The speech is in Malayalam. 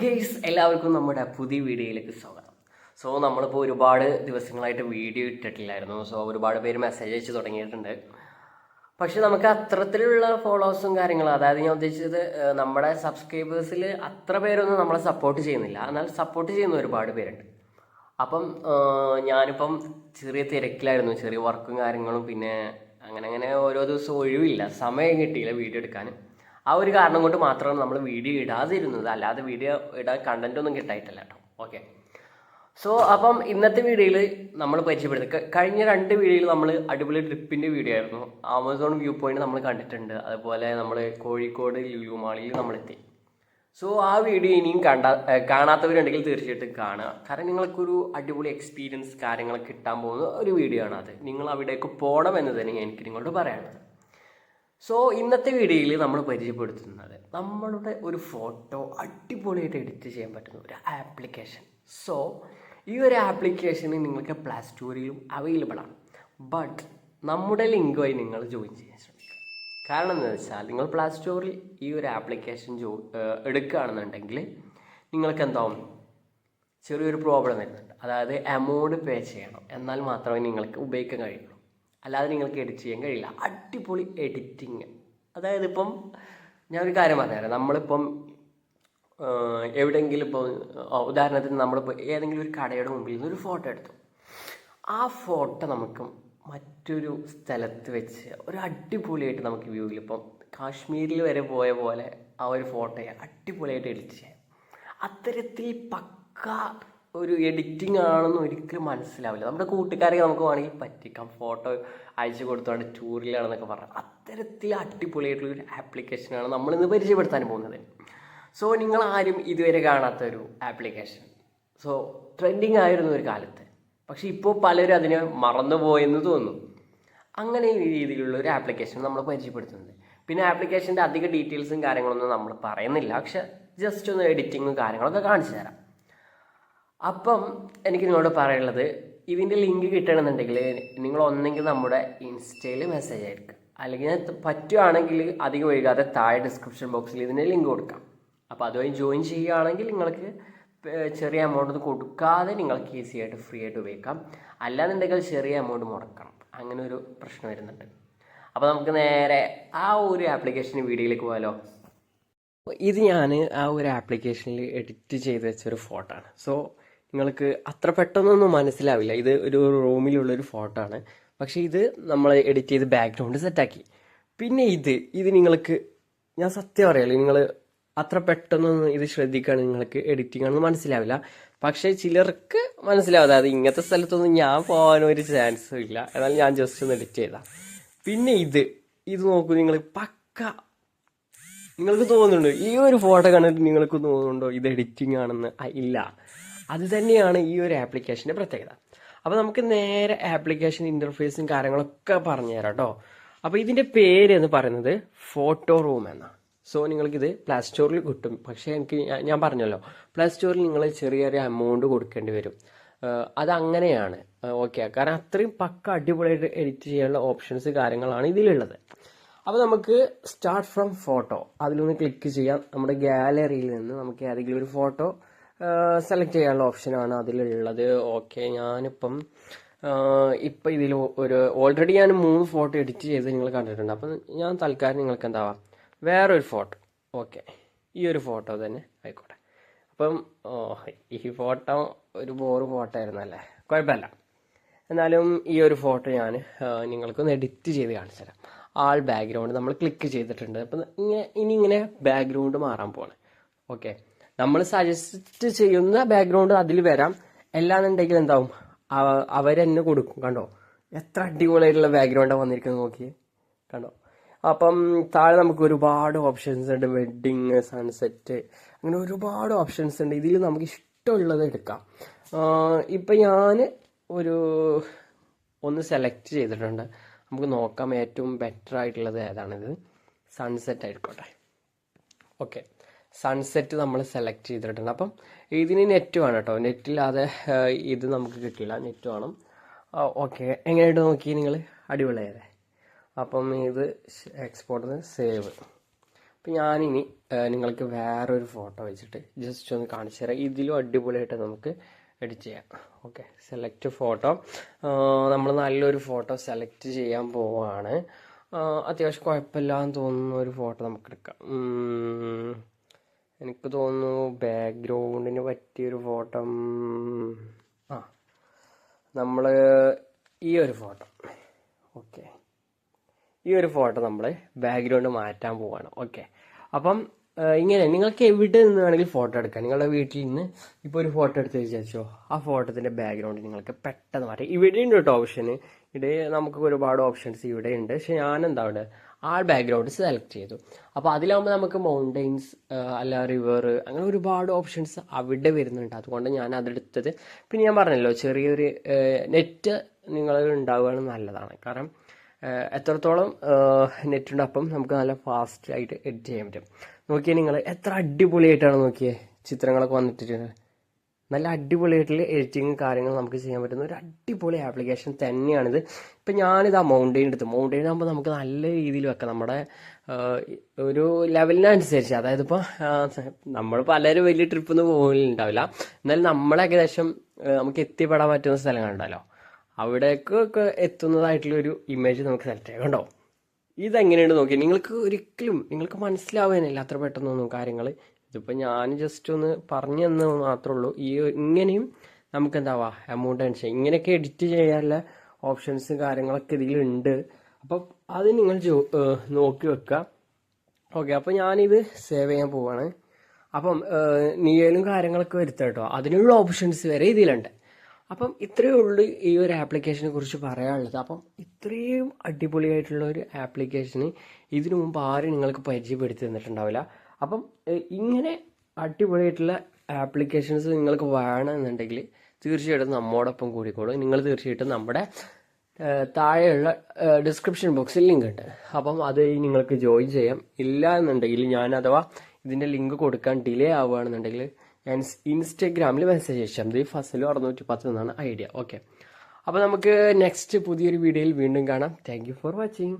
ഗെയ്സ് എല്ലാവർക്കും നമ്മുടെ പുതിയ വീഡിയോയിലേക്ക് സ്വാഗതം. സോ നമ്മളിപ്പോൾ ഒരുപാട് ദിവസങ്ങളായിട്ട് വീഡിയോ ഇട്ടിട്ടില്ലായിരുന്നു. സോ ഒരുപാട് പേര് മെസ്സേജ് അയച്ച് തുടങ്ങിയിട്ടുണ്ട്. പക്ഷെ നമുക്ക് അത്തരത്തിലുള്ള ഫോളോവേഴ്സും കാര്യങ്ങളും അതായത് ഞാൻ ഉദ്ദേശിച്ചത് നമ്മുടെ സബ്സ്ക്രൈബേഴ്സിൽ അത്ര പേരൊന്നും നമ്മളെ സപ്പോർട്ട് ചെയ്യുന്നില്ല. എന്നാൽ സപ്പോർട്ട് ചെയ്യുന്ന ഒരുപാട് പേരുണ്ട്. അപ്പം ഞാനിപ്പം ചെറിയ തിരക്കിലായിരുന്നു. ചെറിയ വർക്കും കാര്യങ്ങളും പിന്നെ അങ്ങനെ അങ്ങനെ ഓരോ ദിവസവും ഒഴിവില്ല. സമയം കിട്ടിയില്ല വീഡിയോ എടുക്കാൻ ആ ഒരു കാരണം കൊണ്ട് മാത്രമാണ് നമ്മൾ വീഡിയോ ഇടാതിരുന്നത്. അല്ലാതെ വീഡിയോ ഇടാൻ കണ്ടന്റ് ഒന്നും കിട്ടായിട്ടില്ല കേട്ടോ. ഓക്കെ സോ അപ്പം ഇന്നത്തെ വീഡിയോയിൽ നമ്മൾ പരിചയപ്പെടുന്നത് കഴിഞ്ഞ രണ്ട് വീഡിയോയിൽ നമ്മൾ അടിപൊളി ട്രിപ്പിന്റെ വീഡിയോ ആയിരുന്നു. ആമസോൺ വ്യൂ പോയിന്റ് നമ്മൾ കണ്ടിട്ടുണ്ട്. അതുപോലെ നമ്മൾ കോഴിക്കോട് ലുലു മാളിൽ നമ്മളെത്തി സോ ആ വീഡിയോ ഇനിയും കണ്ട കാണാത്തവരുണ്ടെങ്കിൽ തീർച്ചയായിട്ടും കാണുക. കാരണം നിങ്ങൾക്കൊരു അടിപൊളി എക്സ്പീരിയൻസ് കാര്യങ്ങളൊക്കെ കിട്ടാൻ പോകുന്ന ഒരു വീഡിയോ ആണ് അത്. നിങ്ങൾ അവിടേക്ക് പോകണം എന്ന് തന്നെ എനിക്ക് നിങ്ങളോട് പറയാനുള്ളത്. സോ ഇന്നത്തെ വീഡിയോയിൽ നമ്മൾ പരിചയപ്പെടുത്തുന്നത് നമ്മളുടെ ഒരു ഫോട്ടോ അടിപൊളിയായിട്ട് എഡിറ്റ് ചെയ്യാൻ പറ്റുന്ന ഒരു ആപ്ലിക്കേഷൻ. സോ ഈ ഒരു ആപ്ലിക്കേഷൻ നിങ്ങൾക്ക് പ്ലേ സ്റ്റോറിലും അവൈലബിൾ ആണ്. ബട്ട് നമ്മുടെ ലിങ്കുമായി നിങ്ങൾ ജോയിൻ ചെയ്യാൻ ശ്രമിക്കുക. കാരണം എന്താണെന്ന് വെച്ചാൽ നിങ്ങൾ പ്ലേ സ്റ്റോറിൽ ഈ ഒരു ആപ്ലിക്കേഷൻ ജോ എടുക്കുകയാണെന്നുണ്ടെങ്കിൽ നിങ്ങൾക്ക് എന്താവും? ചെറിയൊരു പ്രോബ്ലം വരുന്നുണ്ട്. അതായത് എമൗണ്ട് പേ ചെയ്യണം. എന്നാൽ മാത്രമേ നിങ്ങൾക്ക് ഉപയോഗിക്കാൻ കഴിയുള്ളൂ അല്ലാതെ നിങ്ങൾക്ക് എഡിറ്റ് ചെയ്യാൻ കഴിയില്ല. അടിപൊളി എഡിറ്റിങ് അതായത് ഇപ്പം ഒരു കാര്യം പറഞ്ഞുതരാം. നമ്മളിപ്പം എവിടെയെങ്കിലും ഇപ്പോൾ ഉദാഹരണത്തിന് നമ്മളിപ്പോൾ ഏതെങ്കിലും ഒരു കടയുടെ മുമ്പിൽ നിന്ന് ഒരു ഫോട്ടോ എടുത്തു. ആ ഫോട്ടോ നമുക്ക് മറ്റൊരു സ്ഥലത്ത് വെച്ച് ഒരു അടിപൊളിയായിട്ട് നമുക്ക് വ്യൂവിൽ ഇപ്പം കാശ്മീരിൽ വരെ പോയ പോലെ ആ ഒരു ഫോട്ടോയെ അടിപൊളിയായിട്ട് എഡിറ്റ് ചെയ്യാം. അത്തരത്തിൽ പക്ക ഒരു എഡിറ്റിംഗ് ആണെന്ന് ഒരിക്കലും മനസ്സിലാവില്ല. നമ്മുടെ കൂട്ടുകാരെ നമുക്ക് വേണമെങ്കിൽ പറ്റിക്കാം. ഫോട്ടോ അയച്ചു കൊടുത്തോണ്ട് ടൂറിലാണെന്നൊക്കെ പറഞ്ഞാൽ അത്തരത്തിൽ അടിപൊളിയായിട്ടുള്ള ഒരു ആപ്ലിക്കേഷനാണ് നമ്മളിന്ന് പരിചയപ്പെടുത്താൻ പോകുന്നത്. സോ നിങ്ങൾ ആരും ഇതുവരെ കാണാത്ത ഒരു ആപ്ലിക്കേഷൻ സോ ട്രെൻഡിങ് ആയിരുന്നു ഒരു കാലത്ത്. പക്ഷെ ഇപ്പോൾ പലരും അതിനെ മറന്നുപോയെന്ന് തോന്നുന്നു. അങ്ങനെ ഈ രീതിയിലുള്ള ഒരു ആപ്ലിക്കേഷൻ നമ്മൾ പരിചയപ്പെടുത്തുന്നത്. പിന്നെ ആപ്ലിക്കേഷന്റെ അധിക ഡീറ്റെയിൽസും കാര്യങ്ങളൊന്നും നമ്മൾ പറയുന്നില്ല. പക്ഷെ ജസ്റ്റ് ഒന്ന് എഡിറ്റിങ്ങും കാര്യങ്ങളൊക്കെ കാണിച്ചു തരാം. അപ്പം എനിക്ക് നിങ്ങളോട് പറയാനുള്ളത് ഇതിന്റെ ലിങ്ക് കിട്ടണമെന്നുണ്ടെങ്കിൽ നിങ്ങൾ ഒന്നെങ്കിൽ നമ്മുടെ ഇൻസ്റ്റയിൽ മെസ്സേജ് അയക്കുക അല്ലെങ്കിൽ പറ്റുകയാണെങ്കിൽ അധികം വൈകാതെ താഴെ ഡിസ്ക്രിപ്ഷൻ ബോക്സിൽ ഇതിന്റെ ലിങ്ക് കൊടുക്കാം. അപ്പോൾ അതുവഴി ജോയിൻ ചെയ്യുകയാണെങ്കിൽ നിങ്ങൾക്ക് ചെറിയ എമൗണ്ട് കൊടുക്കാതെ നിങ്ങൾക്ക് ഈസി ആയിട്ട് ഫ്രീ ആയിട്ട് ഉപയോഗിക്കാം. അല്ലാന്നുണ്ടെങ്കിൽ ചെറിയ എമൗണ്ട് മുടക്കണം. അങ്ങനെ ഒരു പ്രശ്നം വരുന്നുണ്ട്. അപ്പോൾ നമുക്ക് നേരെ ആ ഒരു ആപ്ലിക്കേഷൻ വീഡിയോയിലേക്ക് പോയാലോ? ഇത് ഞാൻ ആ ഒരു ആപ്ലിക്കേഷനിൽ എഡിറ്റ് ചെയ്ത് വെച്ച ഒരു ഫോട്ടോ ആണ്. സോ നിങ്ങൾക്ക് അത്ര പെട്ടെന്നൊന്നും മനസ്സിലാവില്ല. ഇത് ഒരു റൂമിലുള്ള ഒരു ഫോട്ടോ ആണ് പക്ഷേ ഇത് നമ്മൾ എഡിറ്റ് ചെയ്ത് ബാക്ക്ഗ്രൗണ്ട് സെറ്റാക്കി പിന്നെ ഇത് ഇത് നിങ്ങൾക്ക് ഞാൻ സത്യം അറിയാലോ നിങ്ങൾ അത്ര പെട്ടെന്നൊന്നും ഇത് ശ്രദ്ധിക്കുകയാണെങ്കിൽ നിങ്ങൾക്ക് എഡിറ്റിംഗ് ആണെന്ന് മനസ്സിലാവില്ല. പക്ഷേ ചിലർക്ക് മനസ്സിലാവും അതായത് ഇങ്ങനത്തെ സ്ഥലത്തൊന്നും ഞാൻ പോകാൻ ഒരു ചാൻസും ഇല്ല. എന്നാൽ ഞാൻ ജസ്റ്റ് ഒന്ന് എഡിറ്റ് ചെയ്താൽ പിന്നെ ഇത് ഇത് നോക്കൂ നിങ്ങൾ പക്ക നിങ്ങൾക്ക് തോന്നുന്നുണ്ടോ? ഈ ഒരു ഫോട്ടോ കണ്ടിട്ട് നിങ്ങൾക്ക് തോന്നുന്നുണ്ടോ ഇത് എഡിറ്റിംഗ് ആണെന്ന്? ഇല്ല. അത് തന്നെയാണ് ഈ ഒരു ആപ്ലിക്കേഷന്റെ പ്രത്യേകത. അപ്പോൾ നമുക്ക് നേരെ ആപ്ലിക്കേഷൻ ഇന്റർഫേസും കാര്യങ്ങളൊക്കെ പറഞ്ഞു തരാം കേട്ടോ അപ്പോൾ ഇതിന്റെ പേര് എന്ന് പറയുന്നത് ഫോട്ടോ റൂം എന്നാണ് സോ നിങ്ങൾക്കിത് പ്ലേ സ്റ്റോറിൽ കിട്ടും. പക്ഷേ എനിക്ക് ഞാൻ- പറഞ്ഞല്ലോ പ്ലേ സ്റ്റോറിൽ നിങ്ങൾ ചെറിയൊരു എമൗണ്ട് കൊടുക്കേണ്ടി വരും. അത് അതങ്ങനെയാണ്. ഓക്കെ കാരണം അത്രയും പക്ക അടിപൊളിയായിട്ട് എഡിറ്റ് ചെയ്യാനുള്ള ഓപ്ഷൻസ് കാര്യങ്ങളാണ് ഇതിലുള്ളത്. അപ്പോൾ നമുക്ക് സ്റ്റാർട്ട് ഫ്രം ഫോട്ടോ അതിലൊന്ന് ക്ലിക്ക് ചെയ്യാം. നമ്മുടെ ഗാലറിയിൽ നിന്ന് നമുക്ക് ഏതെങ്കിലും ഒരു ഫോട്ടോ സെലക്ട് ചെയ്യാനുള്ള ഓപ്ഷനാണ് അതിലുള്ളത്. ഓക്കെ ഞാനിപ്പം ഇപ്പം ഇതിൽ ഒരു ഓൾറെഡി ഞാൻ മൂന്ന് ഫോട്ടോ എഡിറ്റ് ചെയ്ത് നിങ്ങൾ കണ്ടിട്ടുണ്ട്. അപ്പം ഞാൻ തൽക്കാലം നിങ്ങൾക്ക് എന്താവാം വേറൊരു ഫോട്ടോ ഓക്കെ ഈ ഒരു ഫോട്ടോ തന്നെ ആയിക്കോട്ടെ. അപ്പം ഈ ഫോട്ടോ ഒരു ബോറ് ഫോട്ടോ ആയിരുന്നല്ലേ? കുഴപ്പമില്ല. എന്നാലും ഈ ഒരു ഫോട്ടോ ഞാൻ നിങ്ങൾക്കൊന്ന് എഡിറ്റ് ചെയ്ത് കാണിച്ചു തരാം. ആൾ ബാക്ക്ഗ്രൗണ്ട് നമ്മൾ ക്ലിക്ക് ചെയ്തിട്ടുണ്ട്. അപ്പം ഇങ്ങനെ ഇനി ഇങ്ങനെ ബാക്ക്ഗ്രൗണ്ട് മാറാൻ പോകണം ഓക്കെ നമ്മൾ സജസ്റ്റ് ചെയ്യുന്ന ബാക്ക്ഗ്രൗണ്ട് അതിൽ വരാം. എല്ലാന്നുണ്ടെങ്കിൽ എന്താവും? അവരെന്നെ കൊടുക്കും കണ്ടോ? എത്ര അടിപൊളിയായിട്ടുള്ള ബാക്ക്ഗ്രൗണ്ടാണ് വന്നിരിക്കുന്നത് നോക്കി കണ്ടോ? അപ്പം താഴെ നമുക്ക് ഒരുപാട് ഓപ്ഷൻസ് ഉണ്ട്. വെഡിങ് സൺസെറ്റ് അങ്ങനെ ഒരുപാട് ഓപ്ഷൻസ് ഉണ്ട്. ഇതിൽ നമുക്ക് ഇഷ്ടമുള്ളത് എടുക്കാം. ഇപ്പം ഞാൻ ഒരു ഒന്ന് സെലക്ട് ചെയ്തിട്ടുണ്ട്. നമുക്ക് നോക്കാം ഏറ്റവും ബെറ്റർ ആയിട്ടുള്ളത് ഏതാണിത്. സൺസെറ്റ് ആയിക്കോട്ടെ. ഓക്കെ സൺസെറ്റ് നമ്മൾ സെലക്ട് ചെയ്തിട്ടുണ്ട്. അപ്പം ഇതിന് നെറ്റ് വേണം കേട്ടോ. നെറ്റില്ലാതെ ഇത് നമുക്ക് കിട്ടില്ല. നെറ്റ് വേണം. ഓക്കെ എങ്ങനെയായിട്ട് നോക്കി നിങ്ങൾ അടിപൊളിയായതേ അപ്പം ഇത് എക്സ്പോർട്ട് സേവ് അപ്പം ഞാനിനി നിങ്ങൾക്ക് വേറൊരു ഫോട്ടോ വെച്ചിട്ട് ജസ്റ്റ് ഒന്ന് കാണിച്ചു തരാം. ഇതിലും അടിപൊളിയായിട്ട് നമുക്ക് എഡിറ്റ് ചെയ്യാം. ഓക്കെ സെലക്ട് ഫോട്ടോ നമ്മൾ നല്ലൊരു ഫോട്ടോ സെലക്ട് ചെയ്യാൻ പോവാണ്. അത്യാവശ്യം അത്യാവശ്യം കുഴപ്പമില്ലാന്ന് തോന്നുന്ന ഒരു ഫോട്ടോ നമുക്ക് എടുക്കാം. എനിക്ക് തോന്നുന്നു ബാക്ക്ഗ്രൗണ്ടിന് പറ്റിയൊരു ഫോട്ടോ ആ നമ്മൾ ഈ ഒരു ഫോട്ടോ ഓക്കെ ഈ ഒരു ഫോട്ടോ നമ്മൾ ബാക്ക്ഗ്രൗണ്ട് മാറ്റാൻ പോവാണ്. ഓക്കെ അപ്പം ഇങ്ങനെ നിങ്ങൾക്ക് എവിടെ നിന്ന് വേണമെങ്കിൽ ഫോട്ടോ എടുക്കാം. നിങ്ങളുടെ വീട്ടിൽ നിന്ന് ഇപ്പോൾ ഒരു ഫോട്ടോ എടുത്ത് വിചാരിച്ചോ ആ ഫോട്ടോത്തിന്റെ ബാക്ക്ഗ്രൗണ്ട് നിങ്ങൾക്ക് പെട്ടെന്ന് മാറ്റാം. ഇവിടെ ഉണ്ട് കേട്ടോ ഓപ്ഷന് ഇവിടെ നമുക്ക് ഒരുപാട് ഓപ്ഷൻസ് ഇവിടെ ഉണ്ട് പക്ഷെ ഞാൻ എന്താ അവിടെ ആ ബാക്ക്ഗ്രൗണ്ട് സെലക്ട് ചെയ്തു. അപ്പോൾ അതിലാകുമ്പോൾ നമുക്ക് മൗണ്ടെയിൻസ് അല്ല റിവർ അങ്ങനെ ഒരുപാട് ഓപ്ഷൻസ് അവിടെ വരുന്നുണ്ട്. അതുകൊണ്ട് ഞാൻ അതെടുത്തത്. പിന്നെ ഞാൻ പറഞ്ഞല്ലോ ചെറിയൊരു നെറ്റ് നിങ്ങൾ ഉണ്ടാവുകയാണ് നല്ലതാണ്. കാരണം എത്രത്തോളം നെറ്റ് ഉണ്ട് അപ്പം നമുക്ക് നല്ല ഫാസ്റ്റ് ആയിട്ട് എഡിറ്റ് ചെയ്യാൻ പറ്റും. നോക്കിയാൽ നിങ്ങൾ എത്ര അടിപൊളിയായിട്ടാണ് നോക്കിയേ ചിത്രങ്ങളൊക്കെ വന്നിട്ട് നല്ല അടിപൊളിയായിട്ടുള്ള എഡിറ്റിങ്ങും കാര്യങ്ങൾ നമുക്ക് ചെയ്യാൻ പറ്റുന്ന ഒരു അടിപൊളി ആപ്ലിക്കേഷൻ തന്നെയാണിത്. ഇപ്പം ഞാനിത് ആ മൗണ്ടെയിൻ എടുത്തു മൗണ്ടെയിൻ ആകുമ്പോൾ നമുക്ക് നല്ല രീതിയിൽ വെക്കാം. നമ്മുടെ ഒരു ലെവലിനനുസരിച്ച് അതായത് ഇപ്പോൾ നമ്മൾ പലരും വലിയ ട്രിപ്പൊന്നും പോകലുണ്ടാവില്ല. എന്നാലും നമ്മളെ ഏകദേശം നമുക്ക് എത്തിപ്പെടാൻ പറ്റുന്ന സ്ഥലങ്ങളുണ്ടല്ലോ. അവിടേക്കൊക്കെ എത്തുന്നതായിട്ടുള്ള ഒരു ഇമേജ് നമുക്ക് സെലക്ട് ചെയ്യാം. കണ്ടോ? ഇതെങ്ങനെയുണ്ട് നോക്കി നിങ്ങൾക്ക് ഒരിക്കലും നിങ്ങൾക്ക് മനസ്സിലാവാനില്ല അത്ര പെട്ടെന്നൊന്നും കാര്യങ്ങൾ ഇതിപ്പോൾ ഞാൻ ജസ്റ്റ് ഒന്ന് പറഞ്ഞു തന്നു മാത്രമേ ഉള്ളൂ. ഈ ഇങ്ങനെയും നമുക്ക് എന്താവാ എമൗണ്ട് അനുസരിച്ച് ഇങ്ങനെയൊക്കെ എഡിറ്റ് ചെയ്യാനുള്ള ഓപ്ഷൻസ് കാര്യങ്ങളൊക്കെ ഇതിലുണ്ട്. അപ്പം അത് നിങ്ങൾ നോക്കി വെക്കുക ഓക്കെ അപ്പോൾ ഞാനിത് സേവ് ചെയ്യാൻ പോവാണ്. അപ്പം നിയലും കാര്യങ്ങളൊക്കെ വരുത്താം കേട്ടോ. അതിനുള്ള ഓപ്ഷൻസ് വരെ ഇതിലുണ്ട്. അപ്പം ഇത്രയേ ഉള്ളൂ ഈ ഒരു ആപ്ലിക്കേഷനെ കുറിച്ച് പറയാനുള്ളത്. അപ്പം ഇത്രയും അടിപൊളിയായിട്ടുള്ള ഒരു ആപ്ലിക്കേഷന് ഇതിനു മുമ്പ് ആരും നിങ്ങൾക്ക് പരിചയപ്പെടുത്തി തന്നിട്ടുണ്ടാവില്ല. അപ്പം ഇങ്ങനെ അടിപൊളിയായിട്ടുള്ള ആപ്ലിക്കേഷൻസ് നിങ്ങൾക്ക് വേണമെന്നുണ്ടെങ്കിൽ തീർച്ചയായിട്ടും നമ്മോടൊപ്പം കൂടിക്കോളും. നിങ്ങൾ തീർച്ചയായിട്ടും നമ്മുടെ താഴെയുള്ള ഡിസ്ക്രിപ്ഷൻ ബോക്സിൽ ലിങ്ക് ഉണ്ട്. അപ്പം അത് നിങ്ങൾക്ക് ജോയിൻ ചെയ്യാം. ഇല്ല എന്നുണ്ടെങ്കിൽ ഞാൻ അഥവാ ഇതിന്റെ ലിങ്ക് കൊടുക്കാൻ ഡിലേ ആവുകയാണെന്നുണ്ടെങ്കിൽ ഞാൻ ഇൻസ്റ്റഗ്രാമിൽ മെസ്സേജ് അയച്ചാൽ മതി. ഫസലും അറുന്നൂറ്റി പത്ത് എന്നാണ് ഐഡിയ. ഓക്കെ അപ്പോൾ നമുക്ക് നെക്സ്റ്റ് പുതിയൊരു വീഡിയോയിൽ വീണ്ടും കാണാം. Thank for watching